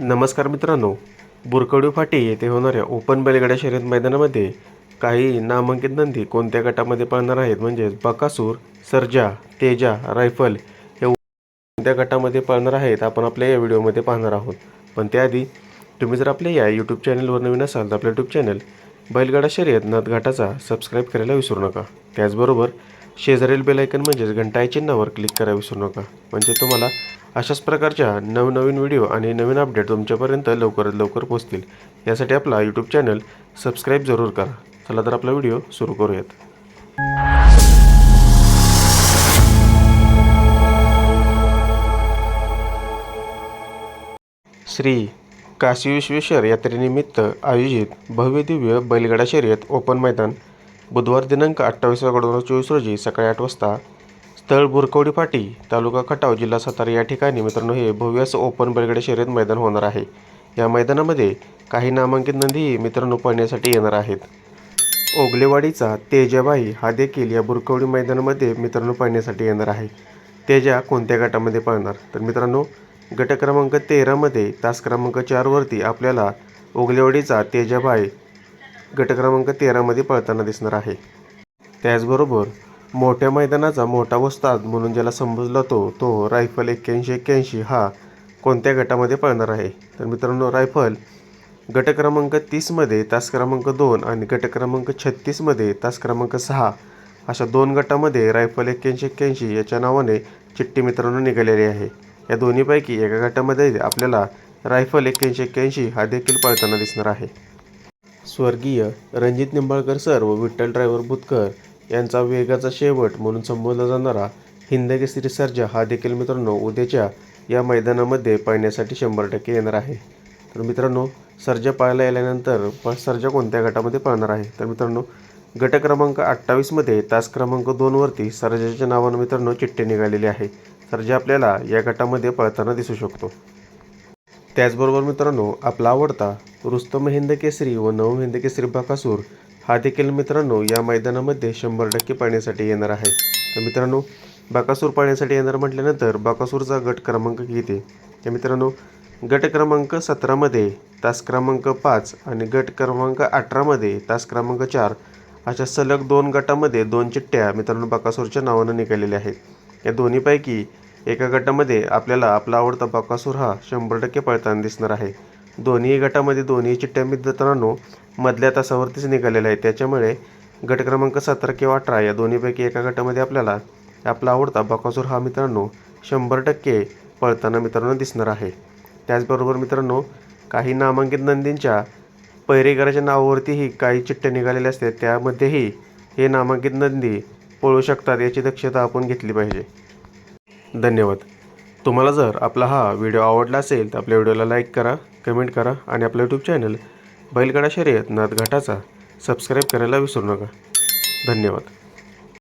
नमस्कार मित्रांनो बुरकडू फाटी येथे होणाऱ्या ओपन बैलगाड्या शर्यत मैदानामध्ये काही नामांकित नंदी कोणत्या गटामध्ये पळणार आहेत? म्हणजेच बकासूर सर्जा तेजा रायफल हे कोणत्या गटामध्ये पळणार आहेत? आपण आपल्या या व्हिडिओमध्ये पाहणार आहोत. पण त्याआधी तुम्ही जर आपल्या या यूट्यूब चॅनलवर नवीन असाल तर आपलं यूट्यूब चॅनल बैलगाडा शर्यत नदघाटाचा सबस्क्राईब करायला विसरू नका. त्याचबरोबर शेजारील बेलायकन म्हणजेच घंटा चिन्हावर क्लिक करायला विसरू नका. म्हणजे तुम्हाला अशाच प्रकारच्या नवनवीन व्हिडिओ आणि नवीन अपडेट तुमच्यापर्यंत लवकरात लवकर पोहोचतील. यासाठी आपला यूट्यूब चॅनल सबस्क्राईब जरूर करा. चला तर आपला व्हिडिओ सुरू करूयात. श्री काशी विश्वेश्वर यात्रेनिमित्त आयोजित भव्य दिव्य बैलगाडा शर्यत ओपन मैदान बुधवार दिनांक अठ्ठावीस ऑगस्ट दोन हजार चोवीस रोजी सकाळी आठ वाजता तळ बुरकवडी फाटी तालुका खटाव जिल्हा सातारा या ठिकाणी मित्रांनो हे भव्य असं ओपन बैलगाडा शर्यत मैदान होणार आहे. या मैदानामध्ये काही नामांकित नंदीही मित्रांनो पळण्यासाठी येणार आहेत. ओगलेवाडीचा तेजाबाई हा देखील या बुरकवडी मैदानामध्ये मित्रांनो पळण्यासाठी येणार आहे. तेजा कोणत्या गटामध्ये पळणार? तर मित्रांनो गट क्रमांक तेरामध्ये तास क्रमांक चारवरती आपल्याला ओगलेवाडीचा तेजाबाई गट क्रमांक तेरामध्ये पळताना दिसणार आहे. त्याचबरोबर मोठ्या मैदानाचा मोठा वस्ताद म्हणून ज्याला संबोधला तो तो रायफल एक्क्याऐंशी एक्क्याऐंशी हा कोणत्या गटामध्ये पळणार आहे? तर मित्रांनो रायफल गट क्रमांक तीसमध्ये तास क्रमांक दोन आणि गट क्रमांक छत्तीसमध्ये तास क्रमांक सहा अशा दोन गटामध्ये रायफल एक्क्याऐंशी एक्क्याऐंशी याच्या नावाने चिठ्ठी मित्रांनो निघालेली आहे. या दोन्हीपैकी एका गटामध्ये आपल्याला रायफल एक्क्याऐंशी एक्क्याऐंशी हा देखील पळताना दिसणार आहे. स्वर्गीय रणजित निंबाळकर सर व विठ्ठल ड्रायव्हर बुतकर यांचा वेगाचा शेवट म्हणून संबोधला जाणारा हिंदकेसरी सर्जा हा देखील मित्रांनो उद्याच्या या मैदानामध्ये पाहण्यासाठी शंभर टक्के येणार आहे. तर मित्रांनो सर्जा पाहायला आल्यानंतर प सर्जा कोणत्या गटामध्ये पळणार आहे? तर मित्रांनो गट क्रमांक अठ्ठावीसमध्ये तास क्रमांक दोनवरती सर्जाच्या नावानं मित्रांनो चिठ्ठी निघालेली आहे. सर्जा आपल्याला या गटामध्ये पळताना दिसू शकतो. त्याचबरोबर मित्रांनो आपला आवडता रुस्तम हिंद केसरी व नवम हिंद केसरी बकासूर हा देखील मित्रांनो या मैदानामध्ये शंभर टक्के पाण्यासाठी येणार आहे. तर मित्रांनो बाकासूर पाण्यासाठी येणार म्हटल्यानंतर बाकासूरचा गट क्रमांक किती? तर मित्रांनो गट क्रमांक सतरामध्ये तास क्रमांक पाच आणि गट क्रमांक अठरामध्ये तास क्रमांक चार अशा सलग दोन गटामध्ये दोन चिठ्ठ्या मित्रांनो बाकासूरच्या नावानं निघालेल्या आहेत. या दोन्हीपैकी एका गटामध्ये आपल्याला आपला आवडता बाकासूर हा शंभर टक्के पळताना दिसणार आहे. दोन्ही गटामध्ये दोन्ही चिठ्ठ्या मित्रांनो मधल्या तासावरतीच निघालेल्या आहेत. त्याच्यामुळे गट क्रमांक सतरा किंवा अठरा या दोन्हीपैकी एका गटामध्ये आपल्याला आपला आवडता बकासूर हा मित्रांनो शंभर टक्के पळताना मित्रांनो दिसणार आहे. त्याचबरोबर मित्रांनो काही नामांकित नंदींच्या पैरेकराच्या नावावरतीही काही चिठ्ठ्या निघालेल्या असतात. त्यामध्येही हे नामांकित नंदी पळू शकतात याची दक्षता आपण घेतली पाहिजे. धन्यवाद. तुम्हाला जर आपला हा व्हिडिओ आवडला असेल तर आपल्या व्हिडिओला लाईक करा. कमेंट करा आणि आपलं यूट्यूब चॅनल बैलगाडा शर्यत नाथघाटाचा सबस्क्राईब करायला विसरू नका. धन्यवाद.